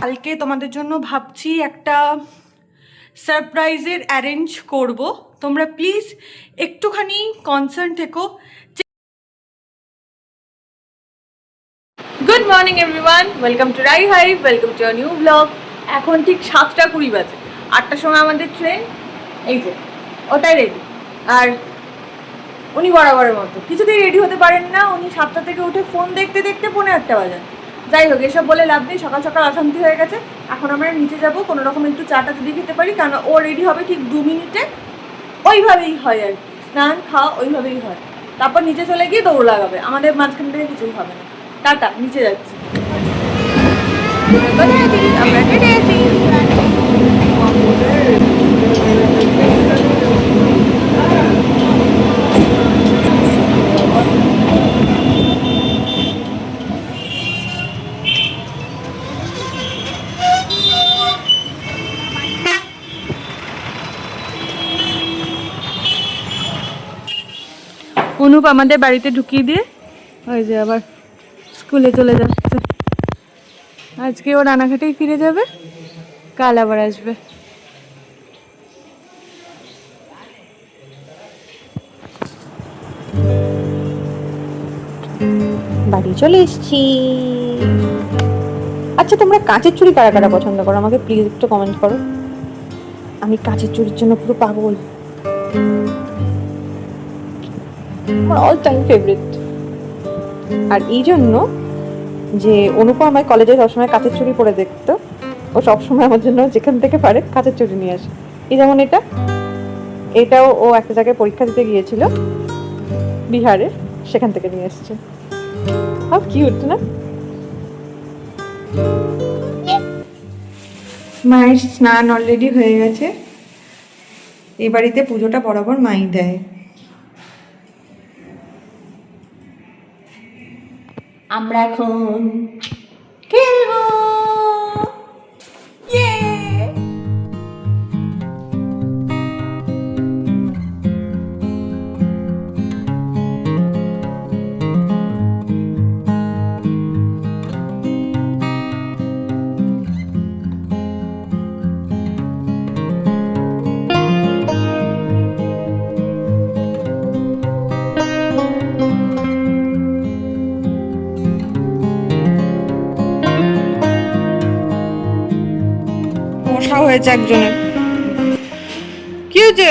কালকে তোমাদের জন্য ভাবছি একটা সারপ্রাইজের অ্যারেঞ্জ করব। তোমরা প্লিজ একটুখানি কনসার্ন থেকো। Good morning everyone welcome to Rai hi welcome to new blog এখন ঠিক সাতটা কুড়ি বাজে। আটটার সময় আমাদের ট্রেন এই যে, ওটাই রেডি আর উনি বরাবরের মতো। কিছুতেই রেডি হতে পারেন না উনি সাতটা থেকে উঠে ফোন দেখতে দেখতে পৌনে আটটা বাজে। যাই হোক এসব বলে লাভ নেই সকাল সকাল অশান্তি হয়ে গেছে। এখন আমরা নিচে যাব কোনো রকম একটু চাটা যদি খেতে পারি কারণ ও রেডি হবে ঠিক দু মিনিটে। ওইভাবেই হয় আর কি। স্নান খাওয়া ওইভাবেই হয়। তারপর নিচে চলে গিয়ে দৌড় লাগাবে। আমাদের মাঝখান থেকে কিছুই হবে না। টাটা নিচে যাচ্ছি। আমরা ট্রেনে আছি অনুপ আমাদের বাড়িতে ঢুকিয়ে দিয়ে ওই যে আবার স্কুলে চলে যাচ্ছে। আজকে ও রানাঘাটেই ফিরে যাবে, কাল আবার আসবে। বাড়ি চলে এসছি। আচ্ছা তোমরা কাঁচের চুড়ি কারা কারা পছন্দ করো? আমাকে প্লিজ একটু কমেন্ট করো। আমি কাঁচের চুড়ির জন্য পুরো পাগল। আমার অল টাইম ফেভারিট আর এই জন্য যে অনুপা আমায় কলেজে সবসময় কাঁচের চুড়ি পরে দেখতো, ও সবসময় আমার জন্য যেখান থেকে পারে কাঁচের চুড়ি নিয়ে আসে। এই যেমন এটা, এটাও ও একটা জায়গায় পরীক্ষা দিতে গিয়েছিল বিহারে সেখান থেকে নিয়ে এসেছে। হাউ কিউট না? মায়ের স্নান অলরেডি হয়ে গেছে। এই বাড়িতে পুজোটা বরাবর মাই দেয়। আমরা এখন খেলব। মশা হয়েছে একজনের। কি হয়েছে?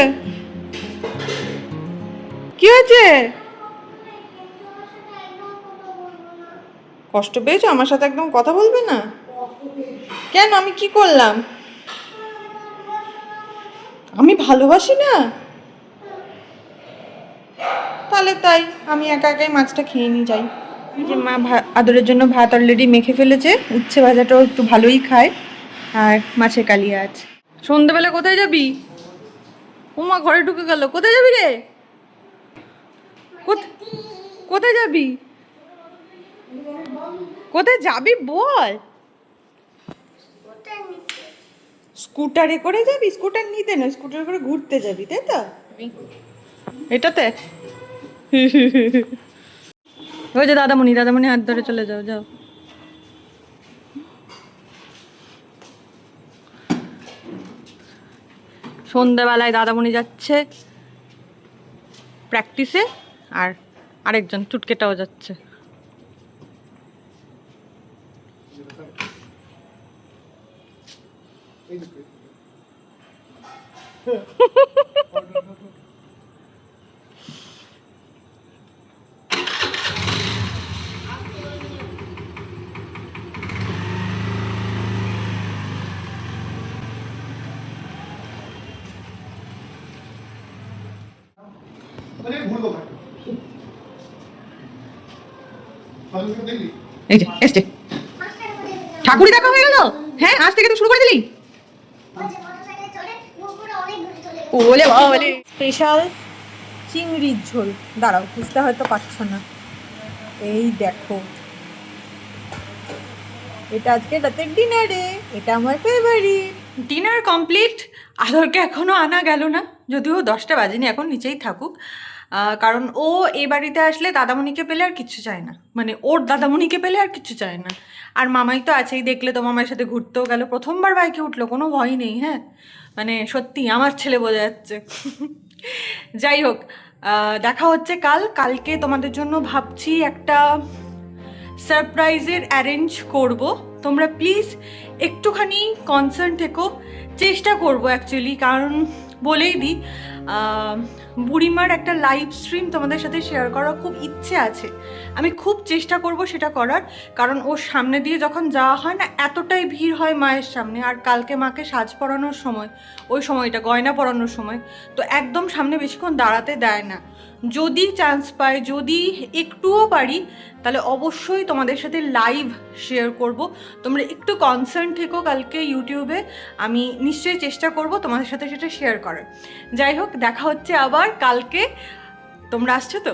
কি হয়েছে? কষ্ট পেয়েছ? আমার সাথে একদম কথা বলবে না? কেন? আমি কি করলাম? আমি ভালোবাসি না? তাহলে তাই, আমি একা একাই মাছটা খেয়ে নিয়ে যাই। যে মা আদরের জন্য ভাত অলরেডি মেখে ফেলেছে, উচ্ছে ভাজাটাও একটু ভালোই খায়। আর মাছের কালিয়া আছে সন্ধেবেলা কোথায় যাবি? উমা ঘরে ঢুকে গেল। কোথায় যাবি রে? কোথ- কোথায় যাবি? কোথায় যাবি বল? স্কুটারে করে যাবি? স্কুটার নিতে না স্কুটারে করে ঘুরতে যাবি তাই তো? এটাতে? ওই যে দাদামণি দাদামণি হাত ধরে চলে যাও যাও। সন্ধ্যাবেলায় দাদামণি যাচ্ছে প্র্যাকটিসে আর আরেকজন চুটকেটাও যাচ্ছে। এই যে এসছে। ঠাকুরই দেখা হয়ে গেল? হ্যাঁ আজ থেকে তুই শুরু করে দিলি। ওলে স্পেশাল চিংড়ির ঝোল। দাঁড়াও বুঝতে হয়তো পারছ না। এই দেখো। এটা আজকে রাতের ডিনারে এটা আমার ফেভারিট ডিনার কমপ্লিট আদরকে এখনও আনা গেল না। যদিও দশটা বাজেনি, এখন নিচেই থাকুক। কারণ ও এ বাড়িতে আসলে দাদামণিকে পেলে আর কিচ্ছু চায় না। মানে ওর দাদামণিকে পেলে আর কিচ্ছু চায় না। আর মামাই তো আছেই, দেখলে তো মামার সাথে ঘুরতেও গেল। প্রথমবার বাইকে উঠল, কোনো ভয় নেই হ্যাঁ? মানে সত্যি, আমার ছেলে বোঝা যাচ্ছে। যাই হোক দেখা হচ্ছে কাল। কালকে তোমাদের জন্য ভাবছি একটা সারপ্রাইজের অ্যারেঞ্জ করব। তোমরা প্লিজ একটুখানি কনসার্ন থেকো। চেষ্টা করব অ্যাকচুয়ালি কারণ বলেই দিই বুড়িমার একটা লাইভ স্ট্রিম তোমাদের সাথে শেয়ার করার খুব ইচ্ছে আছে। আমি খুব চেষ্টা করব সেটা করার, কারণ ওর সামনে দিয়ে যখন যাওয়া হয় না, এতটাই ভিড় হয় মায়ের সামনে, আর কালকে মাকে সাজ পরানোর সময়, ওই সময়টা, গয়না পরানোর সময়, তো একদম সামনে বেশিক্ষণ দাঁড়াতে দেয় না। যদি চান্স পাই, যদি একটুও পারি, তাহলে অবশ্যই তোমাদের সাথে লাইভ শেয়ার করব। তোমরা একটু কনসার্ন থেকো কালকে ইউটিউবে আমি নিশ্চয়ই চেষ্টা করব তোমাদের সাথে সেটা শেয়ার করার। যাই হোক দেখা হচ্ছে আবার কালকে। তোমরা আসছো তো?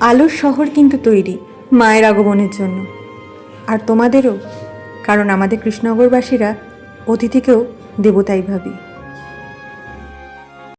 আলোর শহর কিন্তু তৈরি মায়ের আগমনের জন্য। আর তোমাদেরও, কারণ আমাদের কৃষ্ণনগরবাসীরা অতিথিকেও দেবতাই ভাবি।